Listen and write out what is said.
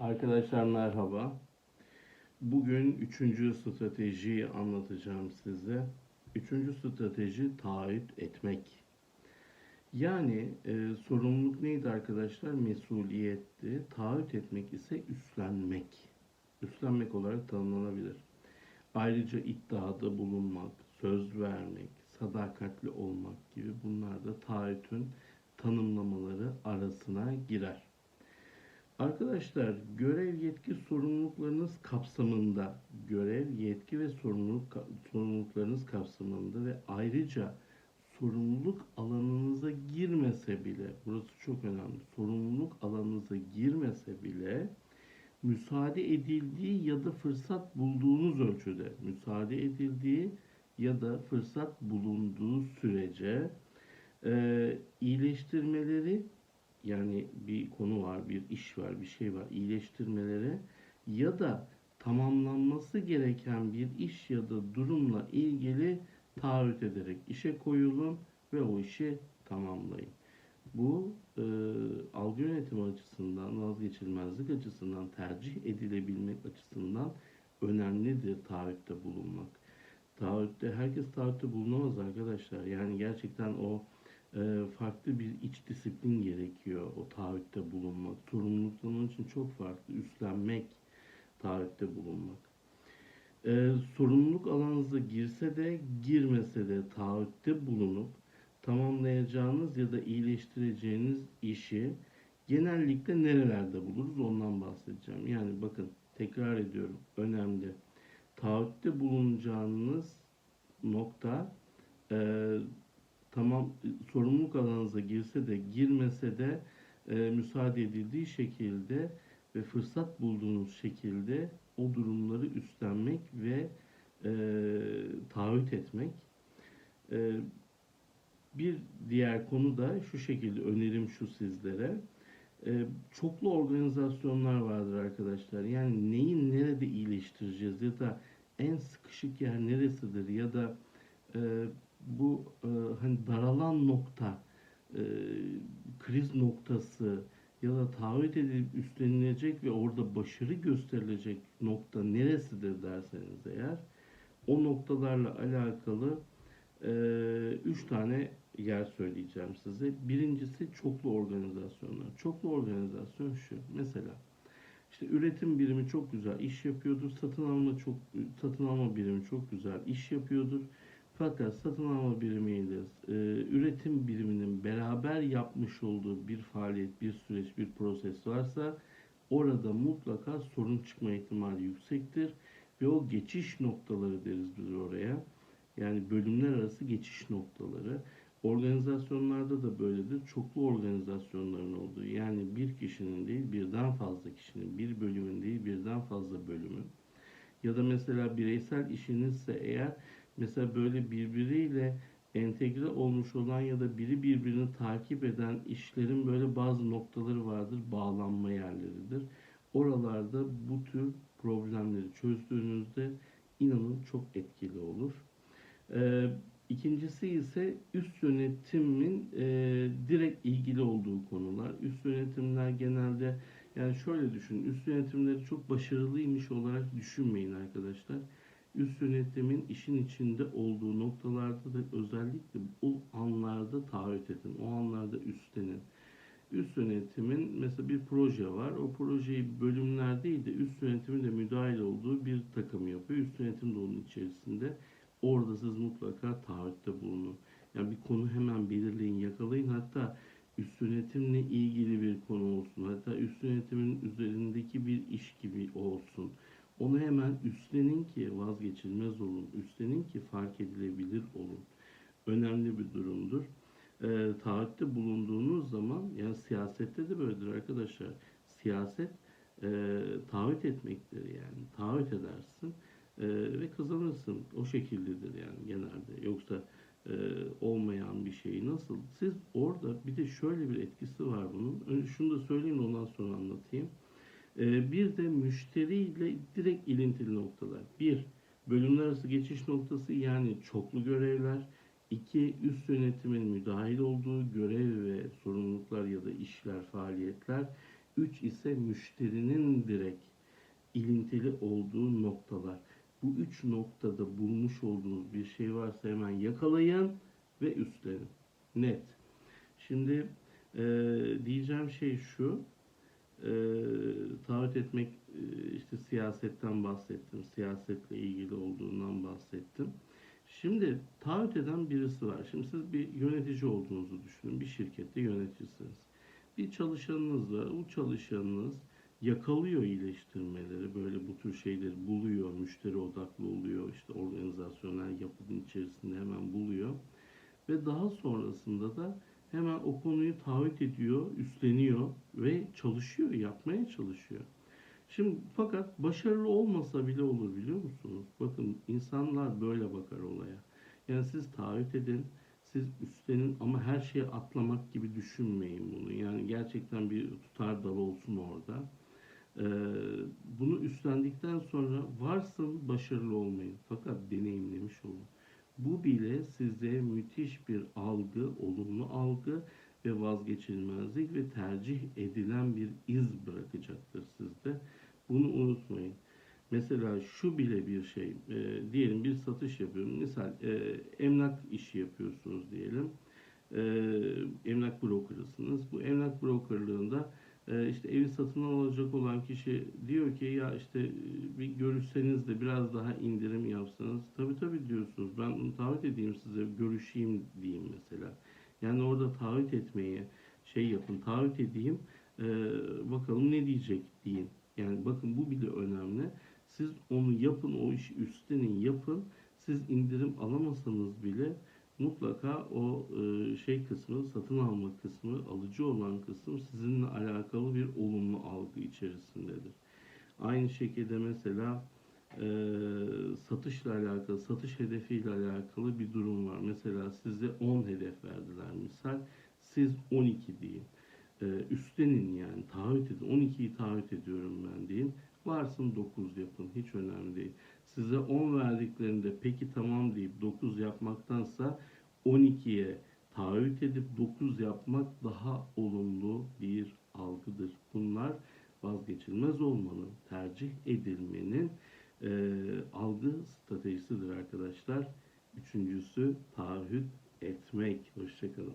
Arkadaşlar merhaba. Bugün üçüncü stratejiyi anlatacağım size. Üçüncü strateji taahhüt etmek. Yani e, sorumluluk neydi arkadaşlar? Mesuliyetti. Taahhüt etmek ise üstlenmek. Üstlenmek olarak tanımlanabilir. Ayrıca iddiada bulunmak, söz vermek, sadakatli olmak gibi bunlar da taahhütün tanımlamaları arasına girer. Arkadaşlar görev yetki sorumluluklarınız kapsamında görev yetki ve sorumluluk sorumluluklarınız kapsamında ve ayrıca sorumluluk alanınıza girmese bile burası çok önemli sorumluluk alanınıza girmese bile müsaade edildiği ya da fırsat bulduğunuz ölçüde müsaade edildiği ya da fırsat bulunduğu sürece e, iyileştirmeleri yani bir konu var, bir iş var, bir şey var iyileştirmelere ya da tamamlanması gereken bir iş ya da durumla ilgili taahhüt ederek işe koyulun ve o işi tamamlayın. Bu e, algı yönetimi açısından, vazgeçilmezlik açısından, tercih edilebilmek açısından önemlidir taahhütte bulunmak. Taahhütte, herkes taahhütte bulunamaz arkadaşlar. Yani gerçekten o e, farklı bir iç disiplin gerekiyor taahhütte bulunmak. Sorumlulukların için çok farklı. Üstlenmek, taahhütte bulunmak. E, sorumluluk alanınıza girse de girmese de taahhütte bulunup tamamlayacağınız ya da iyileştireceğiniz işi genellikle nerelerde buluruz ondan bahsedeceğim. Yani bakın tekrar ediyorum önemli. Taahhütte bulunacağınız nokta e, tamam sorumluluk alanınıza girse de girmese de e, müsaade edildiği şekilde ve fırsat bulduğunuz şekilde o durumları üstlenmek ve e, taahhüt etmek. E, bir diğer konu da şu şekilde önerim şu sizlere. E, çoklu organizasyonlar vardır arkadaşlar. Yani neyi nerede iyileştireceğiz ya da en sıkışık yer neresidir ya da e, bu e, hani daralan nokta, e, kriz noktası ya da taahhüt edilip üstlenilecek ve orada başarı gösterilecek nokta neresidir derseniz eğer o noktalarla alakalı e, üç tane yer söyleyeceğim size. Birincisi çoklu organizasyonlar. Çoklu organizasyon şu. Mesela işte üretim birimi çok güzel iş yapıyordur. Satın alma çok satın alma birimi çok güzel iş yapıyordur. Fakat satın alma birimiyle e, üretim biriminin beraber yapmış olduğu bir faaliyet, bir süreç, bir proses varsa orada mutlaka sorun çıkma ihtimali yüksektir. Ve o geçiş noktaları deriz biz oraya. Yani bölümler arası geçiş noktaları. Organizasyonlarda da böyledir. Çoklu organizasyonların olduğu yani bir kişinin değil birden fazla kişinin, bir bölümün değil birden fazla bölümün. Ya da mesela bireysel işinizse eğer mesela böyle birbiriyle entegre olmuş olan ya da biri birbirini takip eden işlerin böyle bazı noktaları vardır, bağlanma yerleridir. Oralarda bu tür problemleri çözdüğünüzde inanın çok etkili olur. Ee, ikincisi ise üst yönetimin e, direkt ilgili olduğu konular. Üst yönetimler genelde yani şöyle düşünün, üst yönetimleri çok başarılıymış olarak düşünmeyin arkadaşlar üst yönetimin işin içinde olduğu noktalarda da özellikle o anlarda taahhüt edin. O anlarda üstlenin. Üst yönetimin mesela bir proje var. O projeyi bölümler değil de üst yönetimin de müdahil olduğu bir takım yapıyor. Üst yönetim de onun içerisinde. Orada siz mutlaka taahhütte bulunun. Yani bir konu hemen belirleyin, yakalayın. Hatta üst yönetimle ilgili bir konu olsun. Hatta üst yönetimin üzerindeki bir iş gibi olsun. Onu hemen üstlenin ki vazgeçilmez olun. Üstlenin ki fark edilebilir olun. Önemli bir durumdur. E, taahhütte bulunduğunuz zaman yani siyasette de böyledir arkadaşlar. Siyaset e, taahhüt etmektir yani. Taahhüt edersin e, ve kazanırsın. O şekildedir yani genelde. Yoksa e, olmayan bir şey nasıl? Siz orada bir de şöyle bir etkisi var bunun. Önce şunu da söyleyeyim ondan sonra anlatayım. Ee, bir de müşteriyle direkt ilintili noktalar. Bir, bölümler arası geçiş noktası yani çoklu görevler. İki, üst yönetimin müdahil olduğu görev ve sorumluluklar ya da işler, faaliyetler. Üç ise müşterinin direkt ilintili olduğu noktalar. Bu üç noktada bulmuş olduğunuz bir şey varsa hemen yakalayın ve üstlenin. Net. Şimdi e, diyeceğim şey şu. E, taahhüt etmek e, işte siyasetten bahsettim. Siyasetle ilgili olduğundan bahsettim. Şimdi taahhüt eden birisi var. Şimdi siz bir yönetici olduğunuzu düşünün. Bir şirkette yöneticisiniz. Bir çalışanınız var. O çalışanınız yakalıyor iyileştirmeleri, böyle bu tür şeyleri buluyor, müşteri odaklı oluyor, işte organizasyonel yapının içerisinde hemen buluyor. Ve daha sonrasında da hemen o konuyu taahhüt ediyor, üstleniyor ve çalışıyor, yapmaya çalışıyor. Şimdi fakat başarılı olmasa bile olur biliyor musunuz? Bakın insanlar böyle bakar olaya. Yani siz taahhüt edin, siz üstlenin ama her şeye atlamak gibi düşünmeyin bunu. Yani gerçekten bir tutar dal olsun orada. Ee, bunu üstlendikten sonra varsın başarılı olmayın. Fakat deneyimlemiş olun. Bu bile size müthiş bir algı, olumlu algı ve vazgeçilmezlik ve tercih edilen bir iz bırakacaktır sizde. Bunu unutmayın. Mesela şu bile bir şey, e, diyelim bir satış yapıyorum. Misal e, emlak işi yapıyorsunuz diyelim. E, emlak brokerısınız. Bu emlak brokerlığında işte evi satın alacak olan kişi diyor ki ya işte e, bir görüşseniz de biraz daha indirim yapsanız. Tabii tabii diyorsunuz. Ben bunu taahhüt edeyim size, görüşeyim diyeyim mesela. Yani orada taahhüt etmeye şey yapın, taahhüt edeyim. e, bakalım ne diyecek deyin. Yani bakın bu bile önemli. Siz onu yapın, o işi üstlenin, yapın. Siz indirim alamasanız bile mutlaka o e, şey kısmı, satın alma kısmı, alıcı olan kısım sizinle alakalı bir olumlu algı içerisindedir. Aynı şekilde mesela e, satışla alakalı, satış hedefiyle alakalı bir durum var. Mesela size 10 hedef verdiler misal. Siz 12 deyin. E, üstlenin yani taahhüt edin. 12'yi taahhüt ediyorum ben deyin. Varsın 9 yapın. Hiç önemli değil. Size 10 verdiklerinde peki tamam deyip 9 yapmaktansa 12'ye taahhüt edip 9 yapmak daha olumlu bir algıdır. Bunlar vazgeçilmez olmanın, tercih edilmenin e, algı stratejisidir arkadaşlar. Üçüncüsü taahhüt etmek. Hoşçakalın.